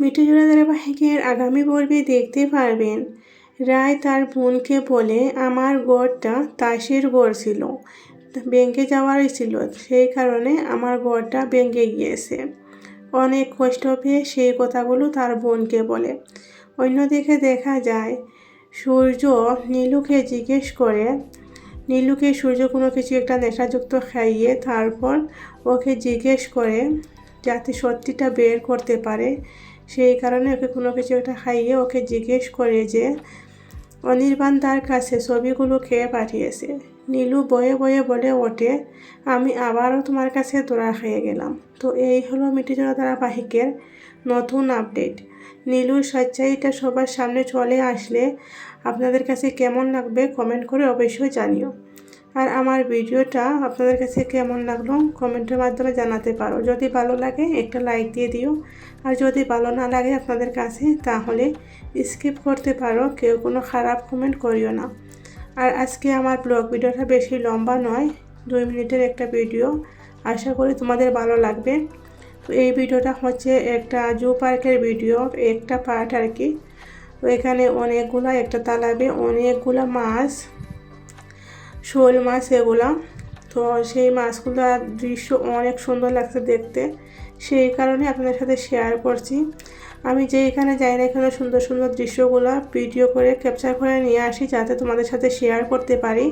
মিঠুজোড়া ধারাবাহিকের আগামী পর্বে দেখতে পারবেন। রায় তার বোনকে বলে, আমার গড়টা তাসের গড় ছিল, ব্যাংকে যাওয়ারই ছিল, সেই কারণে আমার গড়টা ভেঙে গিয়েছে। অনেক কষ্ট পেয়ে সেই কথাগুলো তার বোনকে বলে। অন্যদিকে দেখা যায়, সূর্য নীলুকে জিজ্ঞেস করে, নীলুকে সূর্য কোনো কিছু একটা নেশাযুক্ত খাইয়ে তারপর ওকে জিজ্ঞেস করে যাতে সত্যিটা বের করতে পারে সেই কারণে ওকে কোনো কিছু একটা খাইয়ে ওকে জিজ্ঞেস করে যে, অনির্বাণ তার কাছে ছবিগুলো খেয়ে পাঠিয়েছে। নীলু বয়ে বয়ে বলে ওঠে, আমি আবারও তোমার কাছে দোড়া খেয়ে গেলাম। তো এই হলো মিটিজোড়া ধারাবাহিকের নতুন আপডেট। নীলুর সচ্চাইটা সবার সামনে চলে আসলে আপনাদের কাছে কেমন লাগবে কমেন্ট করে অবশ্যই জানিও। আর আমার ভিডিওটা আপনাদের কাছে কেমন লাগল কমেন্টের মাধ্যমে জানাতে পারো। যদি ভালো লাগে, একটা লাইক দিয়ে দিও। আর যদি ভালো না লাগে আপনাদের কাছে, তাহলে স্কিপ করতে পারো, কেউ কোনো খারাপ কমেন্ট করিও না। আর আজকে আমার ব্লগ ভিডিওটা বেশি লম্বা নয়, দুই মিনিটের একটা ভিডিও। আশা করি তোমাদের ভালো লাগবে। তো এই ভিডিওটা হচ্ছে একটা জু পার্কের ভিডিও, একটা পার্ট আর কি। তো এখানে অনেকগুলো একটা তালাবে অনেকগুলো মাছ শোল মাছ এগুলো। তো সেই মাছগুলোর দৃশ্য অনেক সুন্দর লাগছে দেখতে। সেই কারণে আপনাদের সাথে শেয়ার করছি। আমি যে এখানে যাই না এখানে সুন্দর সুন্দর দৃশ্যগুলো ভিডিও করে ক্যাপচার করে নিয়ে আসি যাতে তোমাদের সাথে শেয়ার করতে পারি।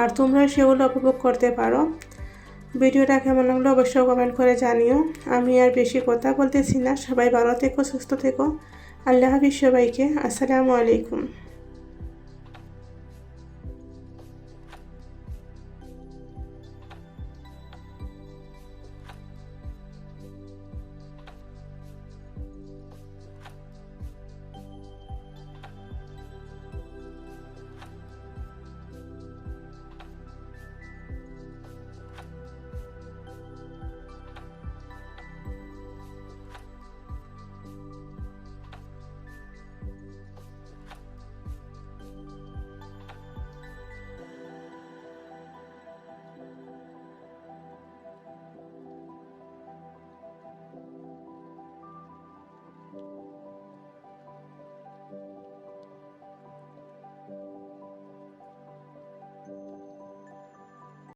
আর তোমরা সেগুলো উপভোগ করতে পারো। ভিডিওটা কেমন লাগল অবশ্যই কমেন্ট করে জানিও। আমি আর বেশি কথা বলতেছি না। সবাই ভালো থেকো, সুস্থ থেকো। আল্লাহ হাফিজ সবাইকে। আসসালামু আলাইকুম।